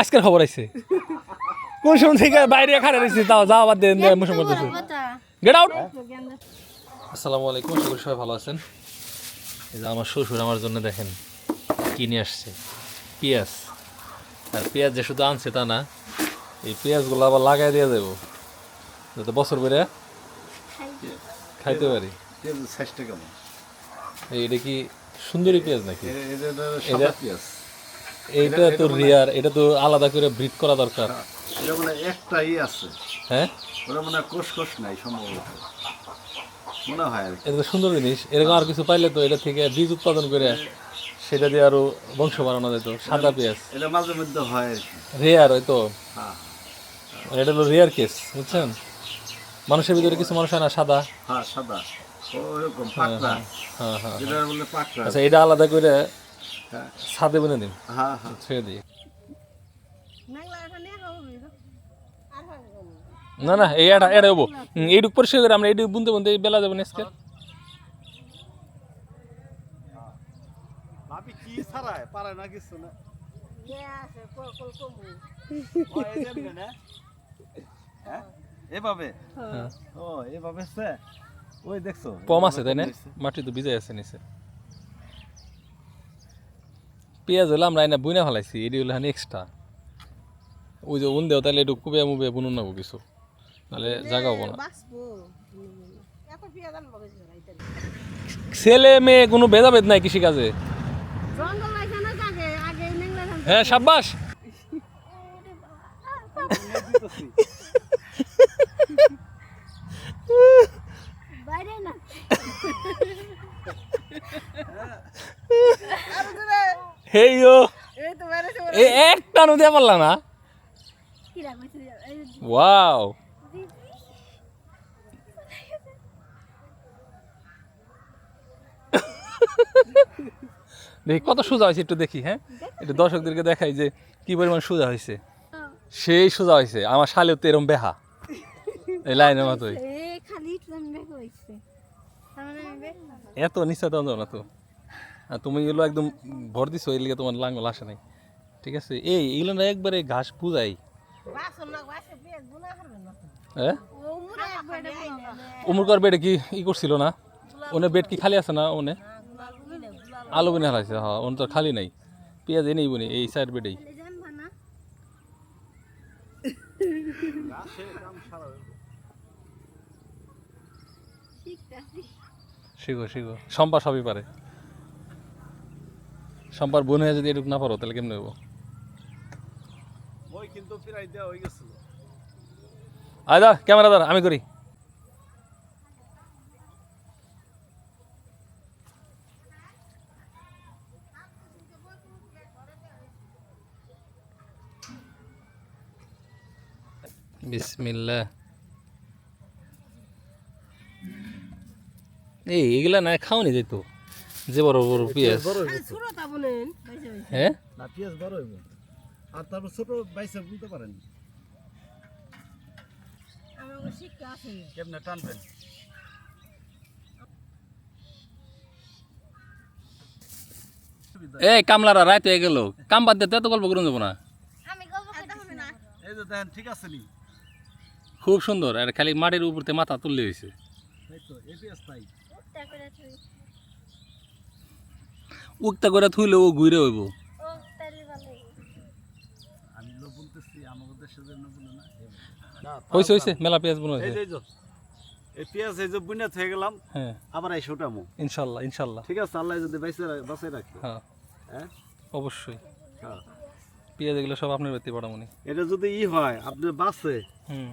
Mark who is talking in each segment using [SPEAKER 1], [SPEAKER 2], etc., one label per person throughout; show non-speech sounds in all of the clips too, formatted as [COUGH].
[SPEAKER 1] আজকের খবর আইছে। কোন সময় থেকে বাইরে খাড়া রয়েছে তাও যাও আবার দেন মোশন করতেছে গেট আউট আসসালামু আলাইকুম আশা সবাই ভালো আছেন। এই যে আমার শ্বশুর আমার জন্য দেখেন কি নিয়ে আসছে। পেঁয়াজ। আর পেঁয়াজ যে শুধু আনছে তা না এই পেঁয়াজগুলো আবার লাগাই দিয়ে দেবো। যাতে বছর করে খাইতে পারি। এটা কি সুন্দরী পেঁয়াজ নাকি?
[SPEAKER 2] এ- এটা সাদা পেঁয়াজ।
[SPEAKER 1] এইটা তো রিয়ার এটা তো আলাদা করে ব্রিড করা দরকার।
[SPEAKER 2] এটা মানে একটাই আছে।
[SPEAKER 1] হ্যাঁ?
[SPEAKER 2] ওটা মানে কোষ নাই সম্ভবত। মনে হয়
[SPEAKER 1] এটা তো সুন্দর জিনিস এরকম আর কিছু পাইলে তো এটা থেকে বীজ উৎপাদন করে সেটা দিয়ে আরও বংশ বাড়ানো যেত সাদা পেঁয়াজ।
[SPEAKER 2] এটা মাঝে মধ্যে হয়
[SPEAKER 1] রেয়ার হয়তো
[SPEAKER 2] হ্যাঁ।
[SPEAKER 1] এটা হলো রেয়ার কেস বুঝছেন? মানুষের ভিতরে কিছু মানুষ হয় না সাদা।
[SPEAKER 2] হ্যাঁ সাদা। ওরকম পাকড়া।
[SPEAKER 1] হ্যাঁ হ্যাঁ আচ্ছা এটা আলাদা করে
[SPEAKER 2] হ্যাঁ
[SPEAKER 1] ছাদে বনে দিন।
[SPEAKER 2] হ্যাঁ হ্যাঁ।
[SPEAKER 1] ছেড়ে দিই। না। না এই এটা এটা হব এইটুক পরিষ্কার করে আমরা এইটুক বুনতে বুনতে বেলা যাব আজকে।
[SPEAKER 2] ভাবি কি ছাড়ায়? পারে না কিছু না। হ্যাঁ? এভাবে?
[SPEAKER 1] হ্যাঁ।
[SPEAKER 2] ও এভাবে সে? ওই দেখছ?
[SPEAKER 1] কম আছে তাই না? মাটি তো ভিজাই আছে নিচে। পেঁয়াজ হলো আমরা এনে বুনে ফেলাইছি এটি হলো এক্সট্রা ওই যে উন দেও তাহলে একটু কুবে মুবে বুনুন নেব কিছু। নাহলে জায়গা হব না। ছেলে মেয়ে কোনো ভেদাভেদ নাই কৃষিকাজে? হ্যাঁ সাব্বাস।
[SPEAKER 3] বাইরে না।
[SPEAKER 1] হেই ও। এ একটা নদী না? ওয়াও। দেখি কত সোজা হয়েছে একটু দেখি হ্যাঁ? একটু দর্শকদেরকে দেখাই যে কি পরিমাণ সোজা হয়েছে। সেই সোজা হয়েছে। আমার শালেও তো এরম বেহা। এই লাইনের মতোই।
[SPEAKER 3] বেক
[SPEAKER 1] এত নিচে দাম না তো। তুমি এগুলো একদম ভর দিছো এই তোমার লাঙ্গল আসে নাই। ঠিক আছে? এই এগুলো না একবারে ঘাস পুজাই হ্যাঁ? উমরকর বেডে কি ই করছিল না? ওনে বেড কি খালি আছে না ওনে? আলু বিনে হালাইছে হ্যাঁ ওনে তো খালি নাই। পেঁয়াজ এনেই বনি, এই সাইড বেডেই। শিখো শিখো। সম্পা সবই পারে। সম্পার বোন হয়ে যদি এটুকু না পারো তাহলে কেমনে হব
[SPEAKER 2] গেছিল।
[SPEAKER 1] আয়দা ক্যামেরাদার আমি করি। বিসমিল্লাহ। এই এগুলা না খাওনি যেত যে বড় বড় পেঁয়াজ। হ্যাঁ?
[SPEAKER 2] না পেঁয়াজ বড় হইব। আর তারপর ছোট বাইসে বুনতে পারেন।
[SPEAKER 3] আমার শিখতে আছে।
[SPEAKER 2] কেমনে টানবেন?
[SPEAKER 1] এই কামলারা রাইতে হয়ে গেল। কাম বাদ দিতে এত গল্প করুন যাব না।
[SPEAKER 3] আমি গল্প করতেছি না
[SPEAKER 2] এই যে দেখেন ঠিক আছে নি।
[SPEAKER 1] খুব সুন্দর আর খালি মাটির উপরতে মাথা তুললে হয়েছে
[SPEAKER 2] এই তো এই পেঁয়াজ তাই
[SPEAKER 3] উঠতে করে তুই
[SPEAKER 1] উক্তা করে থুইলে ও ঘুরে হইব।
[SPEAKER 3] ও তাইলে ভালো
[SPEAKER 2] আমি লোক বলতেছি আমাদের দেশের জন্য বলে না
[SPEAKER 1] হয়েছে হয়েছে মেলা পেঁয়াজ বোনা হয়েছে
[SPEAKER 2] এই পেঁয়াজ এই যে বুনে থেকে গেলাম
[SPEAKER 1] হ্যাঁ।
[SPEAKER 2] আবার এই শোটামো
[SPEAKER 1] ইনশাল্লাহ ইনশাল্লাহ।
[SPEAKER 2] ঠিক আছে আল্লাহ যদি বাইসে বাঁচাই রাখে।
[SPEAKER 1] হ্যাঁ।
[SPEAKER 2] হ্যাঁ?
[SPEAKER 1] অবশ্যই।
[SPEAKER 2] হ্যাঁ।
[SPEAKER 1] পেঁয়াজ এগুলো সব আপনার
[SPEAKER 2] এটা যদি ই হয় আপনি বাঁচে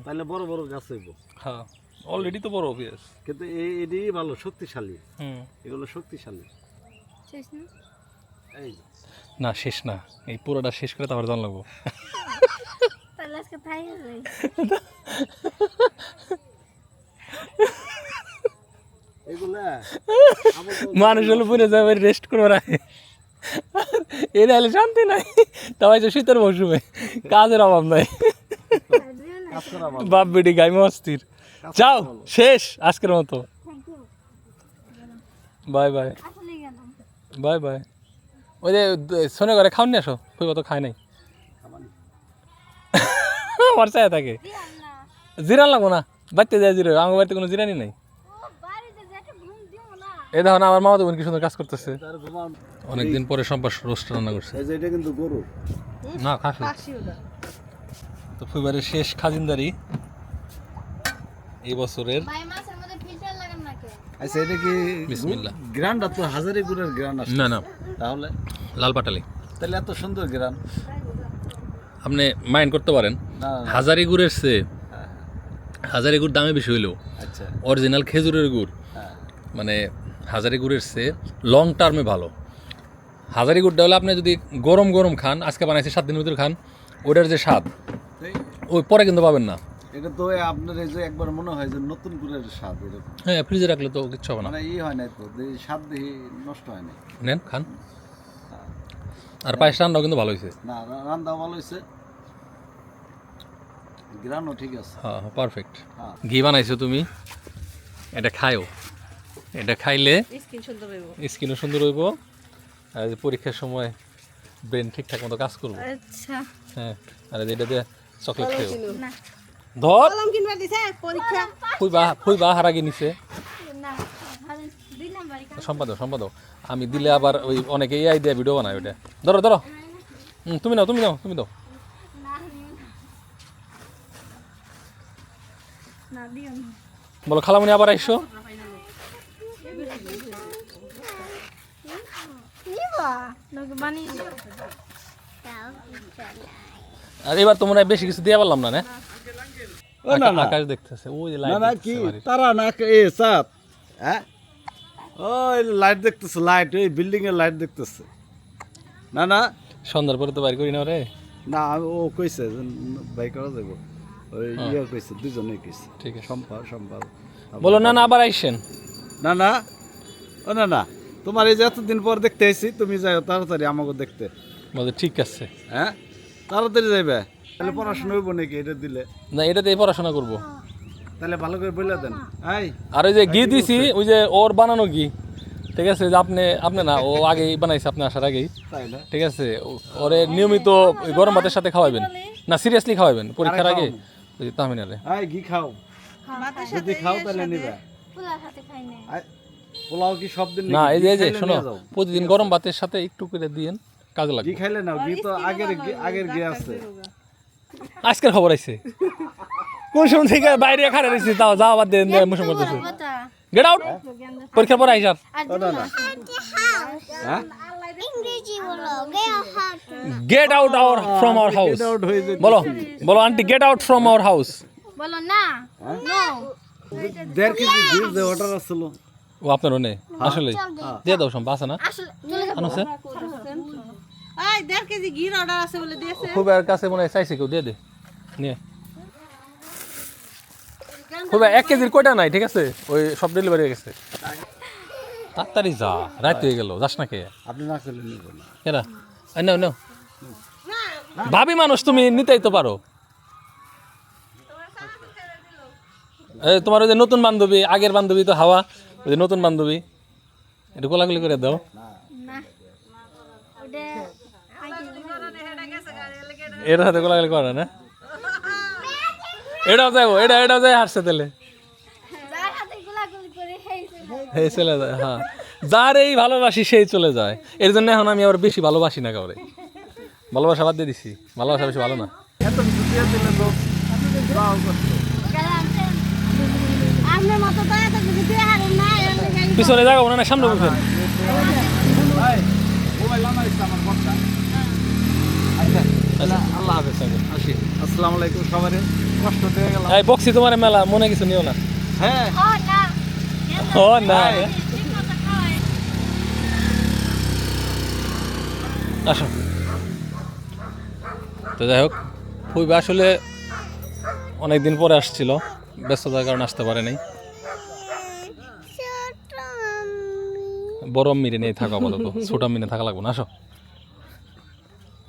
[SPEAKER 2] তাহলে বড় বড় গাছ হইব।
[SPEAKER 1] হ্যাঁ। অলরেডি তো বড় পেঁয়াজ।
[SPEAKER 2] কিন্তু এই এটি ভালো শক্তিশালী।
[SPEAKER 1] হুম।
[SPEAKER 2] এগুলো শক্তিশালী।
[SPEAKER 3] না?
[SPEAKER 2] এই যে।
[SPEAKER 1] না শেষ না। এই পুরোটা শেষ করে তারপর জান লাগবো মানুষ হলে পুরে যাবে রেস্ট করবে না এটা হলে শান্তি নাই। তাই তো শীতের মৌসুমে। কাজের অভাব নাই। বাপ বেটি গাইমে অস্থির। যাও শেষ আজকের মতো। Bye bye. Bye bye. ওই যে শোনে ঘরে খাওনি আসো কই তো খায় নাই। [LAUGHS] আমার চায় থাকে। জিরান লাগবো না বাড়িতে যায় জিরো আমার বাড়িতে কোনো জিরানি নাই। এই দেখো না আমার মামা তো বোন কি সুন্দর কাজ করতেছে। অনেকদিন পরে সম্পাস রোস্ট রান্না করছে।
[SPEAKER 2] এটা কিন্তু গরু।
[SPEAKER 1] না খাসি। তো ফুইবারের শেষ খাজিনদারি এই বছরের
[SPEAKER 3] ভাই মাছের মধ্যে ফিল্টার লাগান না কে
[SPEAKER 2] আচ্ছা এটা কি
[SPEAKER 1] বিসমিল্লাহ।
[SPEAKER 2] গ্রান্ডা তো হাজারি গুড়ের গ্রান আছে
[SPEAKER 1] না না।
[SPEAKER 2] তাহলে?
[SPEAKER 1] লাল পাটালি।
[SPEAKER 2] তাহলে এত সুন্দর গ্রান।
[SPEAKER 1] আপনি মাইন্ড করতে পারেন। হাজারি গুড়ের চেয়ে হাজারি গুড় দামে বেশি হইলেও
[SPEAKER 2] আচ্ছা।
[SPEAKER 1] অরিজিনাল খেজুরের গুড়
[SPEAKER 2] হ্যাঁ।
[SPEAKER 1] মানে হাজারি গুড়ের চেয়ে লং টার্মে ভালো। হাজারি গুড়টা হলে আপনি যদি গরম গরম খান আজকে বানাইছে সাত দিনের ভিতরে খান ওটার যে স্বাদ ওই পরে কিন্তু পাবেন না।
[SPEAKER 2] এটা তো আপনার এই যে একবার মনে হয় যে নতুন গুড়ের স্বাদ এরকম।
[SPEAKER 1] হ্যাঁ ফ্রিজে রাখলে তো কিচ্ছু হবে না।
[SPEAKER 2] মানে ই হয় না তো এই স্বাদ দেখি নষ্ট হয় না
[SPEAKER 1] নেন খান। আর পায়েস রান্নাও কিন্তু ভালো হয়েছে
[SPEAKER 2] না রান্না ভালো হয়েছে গ্রানও ঠিক আছে।
[SPEAKER 1] হ্যাঁ পারফেক্ট
[SPEAKER 2] হ্যাঁ।
[SPEAKER 1] ঘি বানাইছো তুমি এটা খায়ও। এটা খাইলে
[SPEAKER 4] স্কিন সুন্দর হইব।
[SPEAKER 1] স্কিনও সুন্দর হইব। আর পরীক্ষার সময় ব্রেন ঠিকঠাক মতো কাজ করব।
[SPEAKER 3] আচ্ছা।
[SPEAKER 1] হ্যাঁ আর এটা দিয়ে চকলেট খেয়েও।
[SPEAKER 3] না।
[SPEAKER 1] ধর।
[SPEAKER 4] কলম কিনবা দিছে পরীক্ষা
[SPEAKER 1] ফুইবা ফুইবা হারাগে নিছে সম্পাদক সম্পাদক। আমি দিলে আবার ওই অনেকে এআই দিয়ে ভিডিও বানায় ওটা ধরো ধরো। হুম, তুমি নাও তুমি নাও তুমি দাও। বলো খালামণি আবার আইসো।
[SPEAKER 3] বানিয়ে
[SPEAKER 1] আর এবার তোমরা বেশি কিছু দিয়ে পারলাম না না?
[SPEAKER 2] না না
[SPEAKER 1] আকাশ দেখতেছে ওই যে
[SPEAKER 2] না
[SPEAKER 1] লাইট
[SPEAKER 2] না কি? তারা না এ সাত হ্যাঁ? ওই লাইট দেখতেছে লাইট ওই বিল্ডিং এর লাইট দেখতেছে। না না।
[SPEAKER 1] সন্ধ্যার পরে তো বাইর করি না রে।
[SPEAKER 2] না ও কইছে করা যাব ওই ইয়ে কইছে দুজনে কইছে।
[SPEAKER 1] ঠিক আছে।
[SPEAKER 2] সম্পা সম্পা
[SPEAKER 1] বলো না না আবার আইসেন।
[SPEAKER 2] না না। ও না না। তোমার এই যে এতদিন পর দেখতে এসেছি তুমি যাও তাড়াতাড়ি আমাকে দেখতে।
[SPEAKER 1] বলে ঠিক আছে।
[SPEAKER 2] হ্যাঁ? তাড়াতাড়ি যাইবে? তাহলে পড়াশোনা হইব নাকি এটা দিলে?
[SPEAKER 1] না এটাতে পড়াশোনা করব।
[SPEAKER 2] তাহলে ভালো করে বলে দেন। এই।
[SPEAKER 1] আর ওই যে ঘি দিছি ওই যে ওর বানানো ঘি। ঠিক আছে যে আপনি আপনি না ও আগেই বানাইছে আপনি আসার আগেই। ঠিক আছে ওরে নিয়মিত গরম ভাতের সাথে খাওয়াবেন না সিরিয়াসলি খাওয়াবেন পরীক্ষার আগে। ওই যে তাহমিনারে
[SPEAKER 2] ঘি খাও। যদি খাও তাহলে নিবে।
[SPEAKER 3] খাই না।
[SPEAKER 2] পোলাও কি সব দিন
[SPEAKER 1] না এই যে এই যে শোনো প্রতিদিন গরম ভাতের সাথে একটু করে দিয়েন। কাজে লাগবে।
[SPEAKER 2] খাইলে ঘি তো আগের আগের ঘি আছে।
[SPEAKER 1] আজকের খবর আইছে। কোন সময় থেকে বাইরে খাড়া রয়েছি তাও যাও আবার দেন মুসুম করতেছে। গেট আউট পরীক্ষার পরে আইসার
[SPEAKER 2] হ্যাঁ?
[SPEAKER 1] Get out our from our house
[SPEAKER 2] হয়ে
[SPEAKER 1] বলো বলো aunty get out from our house
[SPEAKER 3] বলো না।
[SPEAKER 2] দেড় কেজি অর্ডার আসছিল।
[SPEAKER 1] ও আপনার নেই আসলে। দিয়ে দাও সম্ভব আছে না?
[SPEAKER 3] আসলে
[SPEAKER 4] দেড় কেজি ঘির অর্ডার আছে বলে দিয়েছে।
[SPEAKER 1] খুব এর কাছে মনে চাইছে কেউ দিয়ে দে। নিয়ে। খুব এক কেজির কয়টা নাই ঠিক আছে? ওই সব ডেলিভারি হয়ে গেছে। তাড়াতাড়ি যা রাত হয়ে গেল যাস না কে।
[SPEAKER 2] আপনি না খেলে নিব না।
[SPEAKER 1] নাও নাও। ভাবি মানুষ তুমি নিতেই তো পারো। এই তোমার ওই যে নতুন বান্ধবী আগের বান্ধবী তো হাওয়া ওই যে নতুন বান্ধবী একটু কোলাগুলি করে দাও
[SPEAKER 3] না ওটা
[SPEAKER 1] এর হাতে কোলাগুলি করে না? এটাও যাব এটা এটাও যায় হাসছে তাহলে। এই চলে যায় হ্যাঁ। যার এই ভালোবাসি সেই চলে যায়। এর জন্য এখন আমি আবার বেশি ভালোবাসি না কাউরে। ভালোবাসা বাদ দিয়ে দিছি। ভালোবাসা বেশি ভালো না।
[SPEAKER 2] এত কিছু না সামনে তো দাও করতো
[SPEAKER 3] গেলাম আপনার মতো তো এত কিছু দিয়ে হারেন না
[SPEAKER 1] পিছনে যাব না সামনে বুঝবেন
[SPEAKER 2] এই, মোবাইল আমার ইচ্ছা আমার বর্ষা আচ্ছা তাহলে আল্লাহ হাফেজ আসি। আসসালামু আলাইকুম সবাই কষ্ট দিয়ে গেলাম।
[SPEAKER 1] এই বক্সি তোমার মেলা মনে কিছু নিও না।
[SPEAKER 2] হ্যাঁ।
[SPEAKER 3] ও না।
[SPEAKER 1] ও না।
[SPEAKER 3] ঠিক মতো খাওয়াই
[SPEAKER 1] আসো। তো যাই হোক খুবই আসলে অনেক দিন পরে আসছিল ব্যস্ততার কারণে আসতে পারে নাই। বড় মিরে নিয়ে থাকা আপাতত ছোট মিনে থাকা লাগবে না আসো।